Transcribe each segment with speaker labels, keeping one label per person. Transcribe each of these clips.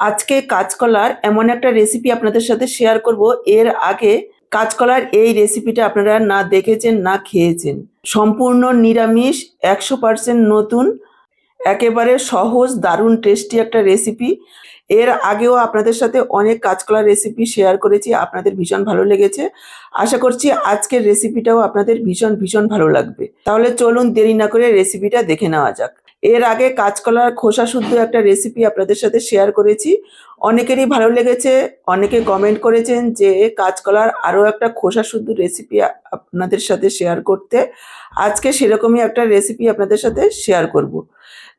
Speaker 1: আজকে কাঁচকলার এমন একটা রেসিপি আপনাদের সাথে শেয়ার করব। এর আগে কাঁচকলার এই রেসিপিটা আপনারা না দেখেছেন, না খেয়েছেন। সম্পূর্ণ নিরামিষ, একশো পার্সেন্ট নতুন, একেবারে সহজ, দারুণ টেস্টি একটা রেসিপি এর আগেও আপনাদের সাথে অনেক কাঁচকলার রেসিপি শেয়ার করেছি, আপনাদের ভীষণ ভালো লেগেছে। আশা করছি আজকের রেসিপিটাও আপনাদের ভীষণ ভীষণ ভালো লাগবে। তাহলে চলুন দেরি না করে রেসিপিটা দেখে নেওয়া যাক। এর আগে কাঁচকলার খোসা শুদ্ধ একটা রেসিপি আপনাদের সাথে শেয়ার করেছি। অনেকেরই ভালো লেগেছে, অনেকে কমেন্ট করেছেন যে কাঁচকলার আরও একটা খোসা শুদ্ধ রেসিপি আপনাদের সাথে শেয়ার করতে। আজকে সেরকমই একটা রেসিপি আপনাদের সাথে শেয়ার করব।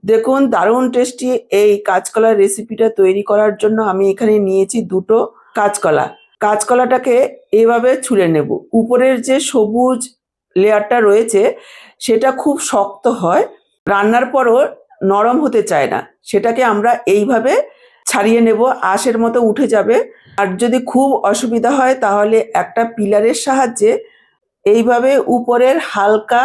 Speaker 1: দেখুন, দারুণ টেস্টি এই কাঁচকলার রেসিপিটা তৈরি করার জন্য আমি এখানে নিয়েছি দুটো কাঁচকলা। কাঁচকলাটাকে এভাবে ছুলে নেব। উপরের যে সবুজ লেয়ারটা রয়েছে, সেটা খুব শক্ত হয়। রান্নার পরও নরম হতে চায় না। সেটাকে আমরা এইভাবে ছাড়িয়ে নেব, আঁশের মতো উঠে যাবে। আর যদি খুব অসুবিধা হয়, তাহলে একটা পিলারের সাহায্যে এইভাবে উপরের হালকা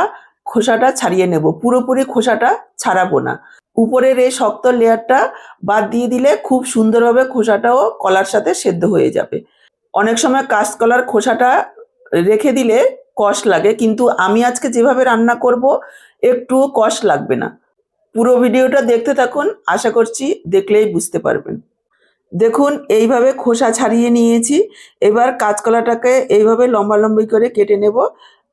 Speaker 1: খোসাটা ছাড়িয়ে নেব। পুরোপুরি খোসাটা ছাড়াবো না। উপরের এই শক্ত লেয়ারটা বাদ দিয়ে দিলে খুব সুন্দরভাবে খোসাটাও কলার সাথে সেদ্ধ হয়ে যাবে। অনেক সময় কাঁচকলার খোসাটা রেখে দিলে কষ লাগে, কিন্তু আমি আজকে যেভাবে রান্না করব একটু কষ লাগবে না। পুরো ভিডিওটা দেখতে থাকুন, আশা করছি দেখলেই বুঝতে পারবেন। দেখুন, এইভাবে খোসা ছাড়িয়ে নিয়েছি। এবার কাঁচকলাটাকে এইভাবে লম্বা লম্বি করে কেটে নেব।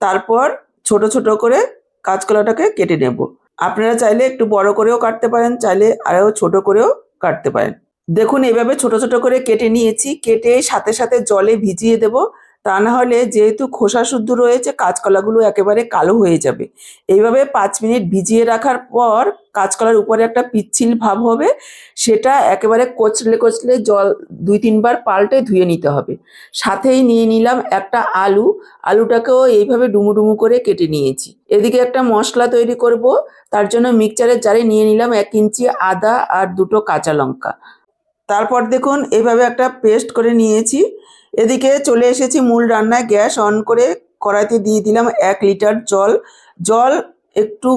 Speaker 1: তারপর ছোট ছোট করে কাঁচকলাটাকে কেটে নেব। আপনারা চাইলে একটু বড় করেও কাটতে পারেন, চাইলে আরও ছোট করেও কাটতে পারেন। দেখুন, এইভাবে ছোট ছোট করে কেটে নিয়েছি। কেটে সাথে সাথে জলে ভিজিয়ে দেব। তা না হলে যেহেতু খোসা শুদ্ধ রয়েছে, কাঁচকলাগুলো একেবারে কালো হয়ে যাবে। এইভাবে পাঁচ মিনিট ভিজিয়ে রাখার পর কাঁচকলার উপরে একটা পিচ্ছিল ভাব হবে, সেটা একেবারে কচলে কচলে জল দুই তিনবার পাল্টে ধুয়ে নিতে হবে। সাথেই নিয়ে নিলাম একটা আলু। আলুটাকেও এইভাবে ডুমু ডুমু করে কেটে নিয়েছি। এদিকে একটা মশলা তৈরি করব। তার জন্য মিক্সচারের জারে নিয়ে নিলাম এক ইঞ্চি আদা আর দুটো কাঁচা লঙ্কা। তারপর দেখুন এইভাবে একটা পেস্ট করে নিয়েছি। এদিকে চলে এসেছি মূল রান্নায়। গ্যাস অন করে কড়াইতে দিয়ে দিলাম এক লিটার জল। জল একটু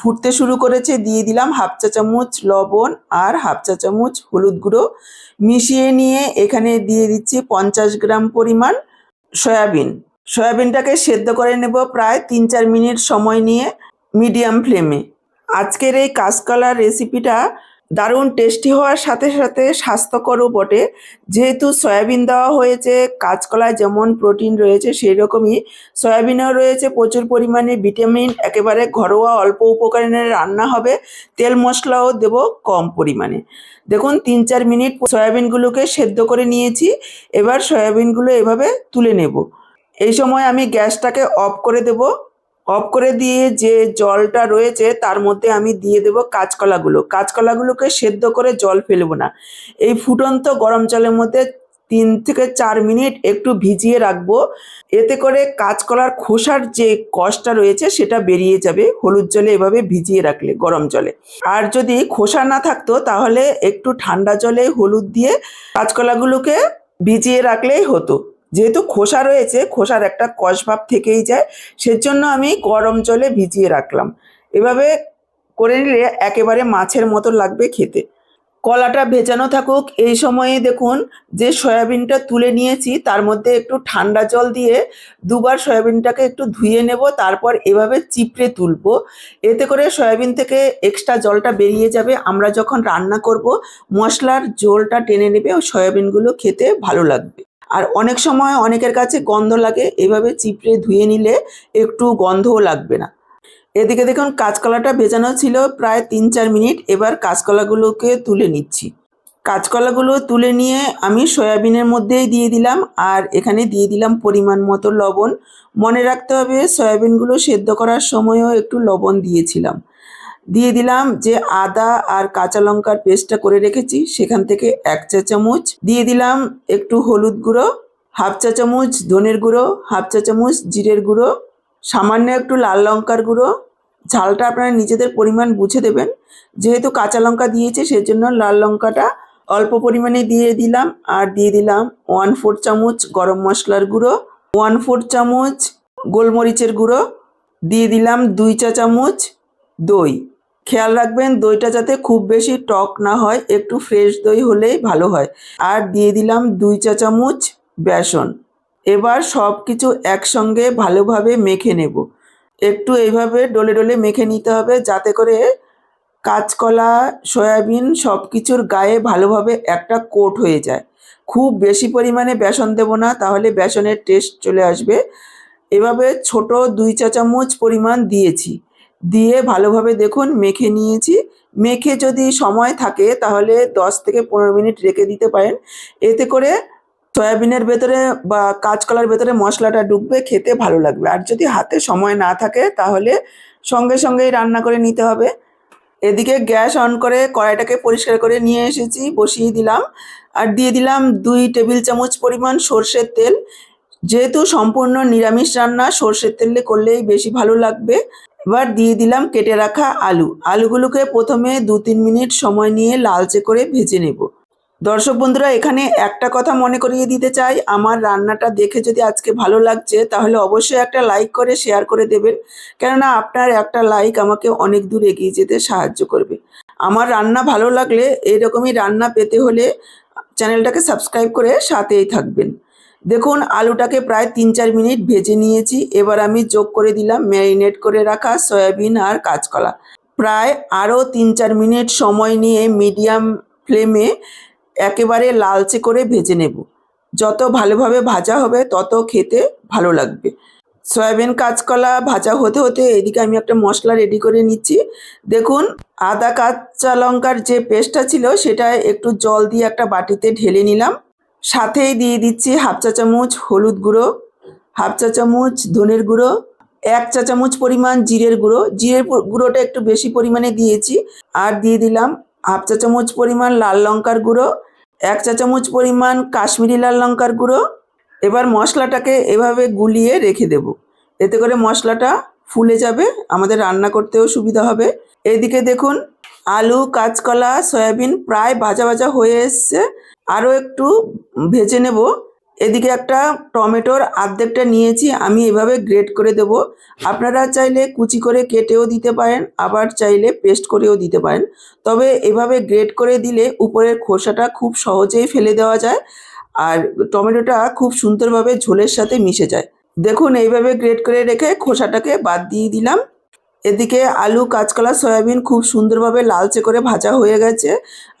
Speaker 1: ফুটতে শুরু করেছে, দিয়ে দিলাম হাফ চা চামচ লবণ আর হাফ চা চামচ হলুদ গুঁড়ো। মিশিয়ে নিয়ে এখানে দিয়ে দিচ্ছি পঞ্চাশ গ্রাম পরিমাণ সয়াবিন। সয়াবিনটাকে সেদ্ধ করে নেব প্রায় তিন চার মিনিট সময় নিয়ে মিডিয়াম ফ্লেমে। আজকের এই কাঁচকলার রেসিপিটা দারুণ টেস্টি হওয়ার সাথে সাথে স্বাস্থ্যকরও বটে। যেহেতু সয়াবিন দেওয়া হয়েছে, কাঁচকলায় যেমন প্রোটিন রয়েছে সেই রকমই সয়াবিনেও রয়েছে, প্রচুর পরিমাণে ভিটামিন একেবারে ঘরোয়া অল্প উপকরণে রান্না হবে। তেল মশলাও দেব কম পরিমাণে। দেখুন তিন চার মিনিট সয়াবিনগুলোকে সেদ্ধ করে নিয়েছি। এবার সয়াবিনগুলো এভাবে তুলে নেব। এই সময় আমি গ্যাসটাকে অফ করে দেবো। অফ করে দিয়ে যে জলটা রয়েছে তার মধ্যে আমি দিয়ে দেব কাঁচকলাগুলো। কাঁচকলাগুলোকে সেদ্ধ করে জল ফেলব না। এই ফুটন্ত গরম জলের মধ্যে তিন থেকে চার মিনিট একটু ভিজিয়ে রাখব। এতে করে কাঁচকলার খোসার যে কষটা রয়েছে সেটা বেরিয়ে যাবে। হলুদ জলে এভাবে ভিজিয়ে রাখলে গরম জলে। আর যদি খোসা না থাকতো তাহলে একটু ঠান্ডা জলে হলুদ দিয়ে কাঁচকলাগুলোকে ভিজিয়ে রাখলেই হতো। যেহেতু খোসা রয়েছে, খোসার একটা কষভাব থেকেই যায়, সেজন্য আমি গরম জলে ভিজিয়ে রাখলাম। এভাবে করে নিলে একেবারে মাছের মতো লাগবে খেতে। কলাটা ভেজানো থাকুক, এই সময়ে দেখুন যে সয়াবিনটা তুলে নিয়েছি, তার মধ্যে একটু ঠান্ডা জল দিয়ে দুবার সয়াবিনটাকে একটু ধুয়ে নেব, তারপর এভাবে চিপড়ে তুলবো। এতে করে সয়াবিন থেকে এক্সট্রা জলটা বেরিয়ে যাবে। আমরা যখন রান্না করব, মশলার জলটা টেনে নেবে ও সয়াবিনগুলো খেতে ভালো লাগবে। আর অনেক সময় অনেকের কাছে গন্ধ লাগে, এভাবে চিপড়ে ধুয়ে নিলে একটু গন্ধও লাগবে না। এদিকে দেখুন, কাঁচকলাটা ভেজানো ছিল প্রায় তিন চার মিনিট, এবার কাঁচকলাগুলোকে তুলে নিচ্ছি। কাঁচকলাগুলো তুলে নিয়ে আমি সয়াবিনের মধ্যেই দিয়ে দিলাম, আর এখানে দিয়ে দিলাম পরিমাণ মতো লবণ। মনে রাখতে হবে, সয়াবিনগুলো সেদ্ধ করার সময়ও একটু লবণ দিয়েছিলাম। দিয়ে দিলাম যে আদা আর কাঁচা লঙ্কার পেস্টটা করে রেখেছি, সেখান থেকে এক চা চামচ। দিয়ে দিলাম একটু হলুদ গুঁড়ো, হাফ চা চামচ ধনের গুঁড়ো, হাফ চা চামচ জিরের গুঁড়ো, সামান্য একটু লাল লঙ্কার গুঁড়ো। ঝালটা আপনারা নিজেদের পরিমাণ বুঝে দেবেন। যেহেতু কাঁচা লঙ্কা দিয়েছে, সেজন্য লাল লঙ্কাটা অল্প পরিমাণে দিয়ে দিলাম। আর দিয়ে দিলাম ওয়ান ফোর চামচ গরম মশলার গুঁড়ো, ওয়ান ফোর চামচ গোলমরিচের গুঁড়ো, দিয়ে দিলাম দুই চা চামচ দই। খেয়াল রাখবেন, দইটা যাতে খুব বেশি টক না হয়, একটু ফ্রেশ দই হলেই ভালো হয়। আর দিয়ে দিলাম দুই চা চামচ বেসন। এবার সব কিছু একসঙ্গে ভালোভাবে মেখে নেব। একটু এইভাবে ডলে ডলে মেখে নিতে হবে, যাতে করে কাঁচকলা, সয়াবিন সব কিছুর গায়ে ভালোভাবে একটা কোট হয়ে যায়। খুব বেশি পরিমাণে বেসন দেবো না, তাহলে বেসনের টেস্ট চলে আসবে। এভাবে ছোট দুই চা চামচ পরিমাণ দিয়েছি। দিয়ে ভালোভাবে দেখুন মেখে নিয়েছি। মেখে যদি সময় থাকে তাহলে দশ থেকে পনেরো মিনিট রেখে দিতে পারেন। এতে করে সয়াবিনের ভেতরে বা কাঁচকলার ভেতরে মশলাটা ঢুকবে খেতে ভালো লাগবে। আর যদি হাতে সময় না থাকে তাহলে সঙ্গে সঙ্গেই রান্না করে নিতে হবে। এদিকে গ্যাস অন করে কড়াইটাকে পরিষ্কার করে নিয়ে এসেছি, বসিয়ে দিলাম। আর দিয়ে দিলাম দুই টেবিল চামচ পরিমাণ সর্ষের তেল। যেহেতু সম্পূর্ণ নিরামিষ রান্না, সর্ষের তেলে করলেই বেশি ভালো লাগবে। এবার দিয়ে দিলাম কেটে রাখা আলু। আলুগুলোকে প্রথমে দু তিন মিনিট সময় নিয়ে লালচে করে ভেজে নেব। দর্শক বন্ধুরা, এখানে একটা কথা মনে করিয়ে দিতে চাই। আমার রান্নাটা দেখে যদি আজকে ভালো লাগছে, তাহলে অবশ্যই একটা লাইক করে, শেয়ার করে দেবেন। কেননা আপনার একটা লাইক আমাকে অনেক দূর এগিয়ে যেতে সাহায্য করবে। আমার রান্না ভালো লাগলে এরকমই রান্না পেতে হলে চ্যানেলটাকে সাবস্ক্রাইব করে সাথেই থাকবেন। দেখুন, আলুটাকে প্রায় তিন চার মিনিট ভেজে নিয়েছি। এবার আমি যোগ করে দিলাম ম্যারিনেট করে রাখা সয়াবিন আর কাঁচকলা। প্রায় আরও তিন চার মিনিট সময় নিয়ে মিডিয়াম ফ্লেমে একেবারে লালচে করে ভেজে নেব। যত ভালোভাবে ভাজা হবে, তত খেতে ভালো লাগবে। সয়াবিন, কাঁচকলা ভাজা হতে হতে এদিকে আমি একটা মশলা রেডি করে নিচ্ছি। দেখুন, আদা, কাঁচা লঙ্কার যে পেস্টটা ছিল, সেটা একটু জল দিয়ে একটা বাটিতে ঢেলে নিলাম। সাথেই দিয়ে দিচ্ছি হাফ চা চামচ হলুদ গুঁড়ো, হাফ চা চামচ ধনের গুঁড়ো, এক চা চামচ পরিমাণ জিরের গুঁড়ো। জিরের গুঁড়োটা একটু বেশি পরিমাণে দিয়েছি। আর দিয়ে দিলাম হাফ চা চামচ পরিমাণ লাল লঙ্কার গুঁড়ো, এক চা চামচ পরিমাণ কাশ্মীরি লাল লঙ্কার গুঁড়ো। এবার মশলাটাকে এভাবে গুলিয়ে রেখে দেব। এতে করে মশলাটা ফুলে যাবে, আমাদের রান্না করতেও সুবিধা হবে। এদিকে দেখুন আলু, কাঁচকলা, সয়াবিন প্রায় ভাজা ভাজা হয়ে এসছে। আরও একটু ভেজে নেব। এদিকে একটা টমেটোর আর্ধেকটা নিয়েছি, আমি এভাবে গ্রেট করে দেব। আপনারা চাইলে কুচি করে কেটেও দিতে পারেন, আবার চাইলে পেস্ট করেও দিতে পারেন। তবে এভাবে গ্রেট করে দিলে উপরের খোসাটা খুব সহজেই ফেলে দেওয়া যায় আর টমেটোটা খুব সুন্দরভাবে ঝোলের সাথে মিশে যায়। দেখুন, এইভাবে গ্রেট করে রেখে খোসাটাকে বাদ দিয়ে দিলাম। এদিকে আলু, কাঁচকলা, সয়াবিন খুব সুন্দরভাবে লালচে করে ভাজা হয়ে গেছে,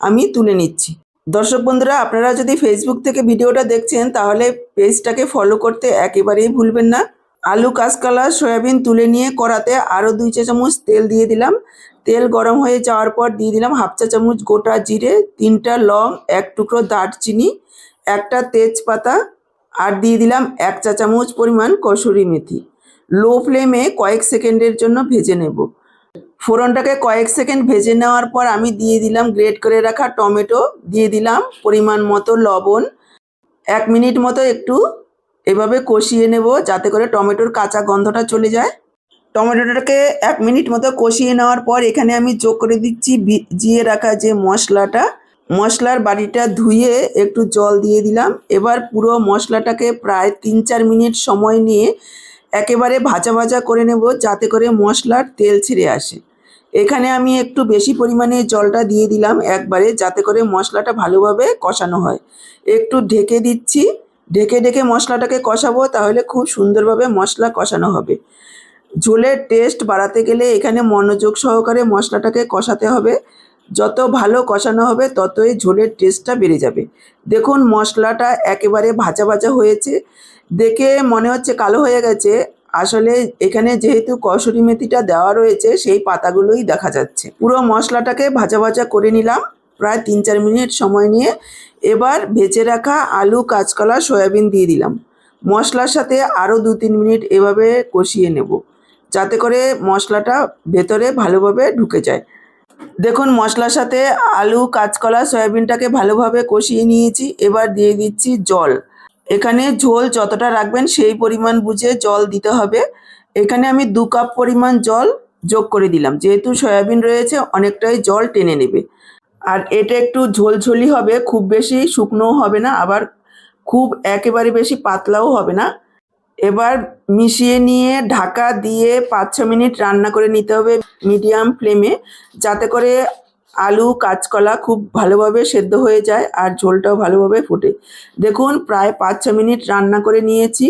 Speaker 1: আমি তুলে নিচ্ছি। দর্শক বন্ধুরা, আপনারা যদি ফেসবুক থেকে ভিডিওটা দেখছেন, তাহলে পেজটাকে ফলো করতে একেবারেই ভুলবেন না। আলু, কাঁচকলা, সয়াবিন তুলে নিয়ে কড়াতে আরও দুই চা চামচ তেল দিয়ে দিলাম। তেল গরম হয়ে যাওয়ার পর দিয়ে দিলাম হাফ চা চামচ গোটা জিরে, তিনটা লং, এক টুকরো দারচিনি, একটা তেজপাতা, আর দিয়ে দিলাম এক চা চামচ পরিমাণ কসুরি মেথি। লো ফ্লেমে কয়েক সেকেন্ডের জন্য ভেজে নেব। ফোড়নটাকে কয়েক সেকেন্ড ভেজে নেওয়ার পর আমি দিয়ে দিলাম গ্রেট করে রাখা টমেটো, দিয়ে দিলাম পরিমাণ মতো লবণ। এক মিনিট মতো একটু এভাবে কষিয়ে নেব যাতে করে টমেটোর কাঁচা গন্ধটা চলে যায়। টমেটোটাকে এক মিনিট মতো কষিয়ে নেওয়ার পর এখানে আমি যোগ করে দিচ্ছি ভিজিয়ে রাখা যে মশলাটা, মশলার বাড়িটা ধুয়ে একটু জল দিয়ে দিলাম। এবার পুরো মশলাটাকে প্রায় তিন চার মিনিট সময় নিয়ে একেবারে ভাজা ভাজা করে নেব যাতে করে মশলার তেল ছেড়ে আসে। এখানে আমি একটু বেশি পরিমাণে জলটা দিয়ে দিলাম একবারে যাতে করে মশলাটা ভালোভাবে কষানো হয়। একটু ঢেকে দিচ্ছি। ঢেকে ঢেকে মশলাটাকে কষাবো তাহলে খুব সুন্দরভাবে মশলা কষানো হবে। ঝোলের টেস্ট বাড়াতে গেলে এখানে মনোযোগ সহকারে মশলাটাকে কষাতে হবে। যত ভালো কষানো হবে, ততই ঝোলের টেস্টটা বেড়ে যাবে। দেখুন, মশলাটা একেবারে ভাজা ভাজা হয়েছে। দেখে মনে হচ্ছে কালো হয়ে গেছে। আসলে এখানে যেহেতু কসুরি মেথিটা দেওয়া রয়েছে, সেই পাতাগুলোই দেখা যাচ্ছে। পুরো মশলাটাকে ভাজা ভাজা করে নিলাম। প্রায় তিন চার মিনিট সময় নিয়ে এবার ভেজে রাখা আলু, কাঁচকলা, সয়াবিন দিয়ে দিলাম। মশলার সাথে আরও দু তিন মিনিট এভাবে কষিয়ে নেব, যাতে করে মশলাটা ভেতরে ভালোভাবে ঢুকে যায়। দেখুন, মশলার সাথে আলু, কাঁচকলা, সয়াবিনটাকে ভালোভাবে কষিয়ে নিয়েছি। এবার দিয়ে দিচ্ছি জল। এখানে ঝোল যতটা রাখবেন সেই পরিমাণ বুঝে জল দিতে হবে। এখানে আমি দু কাপ পরিমাণ জল যোগ করে দিলাম। যেহেতু সয়াবিন রয়েছে, অনেকটাই জল টেনে নেবে। আর এটা একটু ঝোলঝোলি হবে, খুব বেশি শুকনোও হবে না, আবার খুব একেবারে বেশি পাতলাও হবে না। এবার মিশিয়ে নিয়ে ঢাকা দিয়ে পাঁচ ছ মিনিট রান্না করে নিতে হবে মিডিয়াম ফ্লেমে, যাতে করে আলু, কাঁচকলা খুব ভালোভাবে সেদ্ধ হয়ে যায় আর ঝোলটাও ভালোভাবে ফোটে। দেখুন, প্রায় পাঁচ ছ মিনিট রান্না করে নিয়েছি।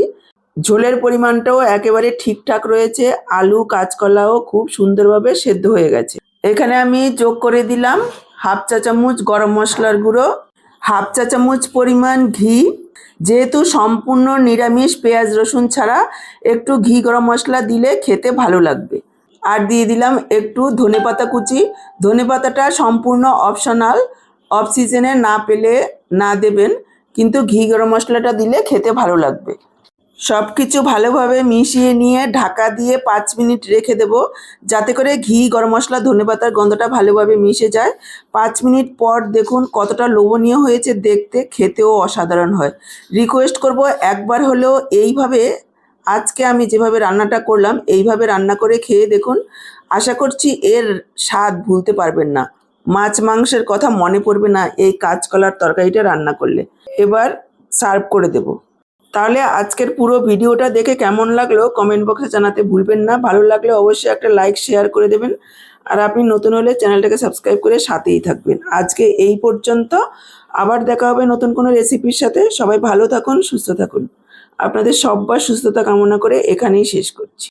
Speaker 1: ঝোলের পরিমাণটাও একেবারে ঠিকঠাক রয়েছে। আলু, কাঁচকলাও খুব সুন্দরভাবে সেদ্ধ হয়ে গেছে। এখানে আমি যোগ করে দিলাম হাফ চা চামচ গরম মশলার গুঁড়ো, হাফ চা চামচ পরিমাণ ঘি যেহেতু সম্পূর্ণ নিরামিষ পেঁয়াজ, রসুন ছাড়া একটু ঘি, গরম মশলা দিলে খেতে ভালো লাগবে। আর দিয়ে দিলাম একটু ধনেপাতা কুচি। ধনেপাতাটা সম্পূর্ণ অপশনাল অফ সিজনে না পেলে না দেবেন, কিন্তু ঘি, গরম মশলাটা দিলে খেতে ভালো লাগবে। সব কিছু ভালোভাবে মিশিয়ে নিয়ে ঢাকা দিয়ে পাঁচ মিনিট রেখে দেব। যাতে করে ঘি, গরম মশলা ধনেপাতার গন্ধটা ভালোভাবে মিশে যায়। পাঁচ মিনিট পর দেখুন কতটা লোভনীয় হয়েছে দেখতে, খেতেও অসাধারণ হয়। রিকোয়েস্ট করব একবার হলেও এইভাবে আজকে আমি যেভাবে রান্নাটা করলাম, এইভাবে রান্না করে খেয়ে দেখুন। আশা করছি এর স্বাদ ভুলতে পারবেন না। মাছ মাংসের কথা মনে পড়বে না এই কাঁচকলার তরকারিটা রান্না করলে। এবার সার্ভ করে দেবো। তাহলে আজকের পুরো ভিডিওটা দেখে কেমন লাগল কমেন্ট বক্সে জানাতে ভুলবেন না। ভালো লাগলে অবশ্যই একটা লাইক শেয়ার করে দেবেন। আর আপনি নতুন হলে চ্যানেলটাকে সাবস্ক্রাইব করে সাথেই থাকবেন। আজকে এই পর্যন্ত। আবার দেখা হবে নতুন কোনো রেসিপির সাথে। সবাই ভালো থাকুন, সুস্থ থাকুন। আপনাদের সব্বার সুস্থতা কামনা করে এখানেই শেষ করছি।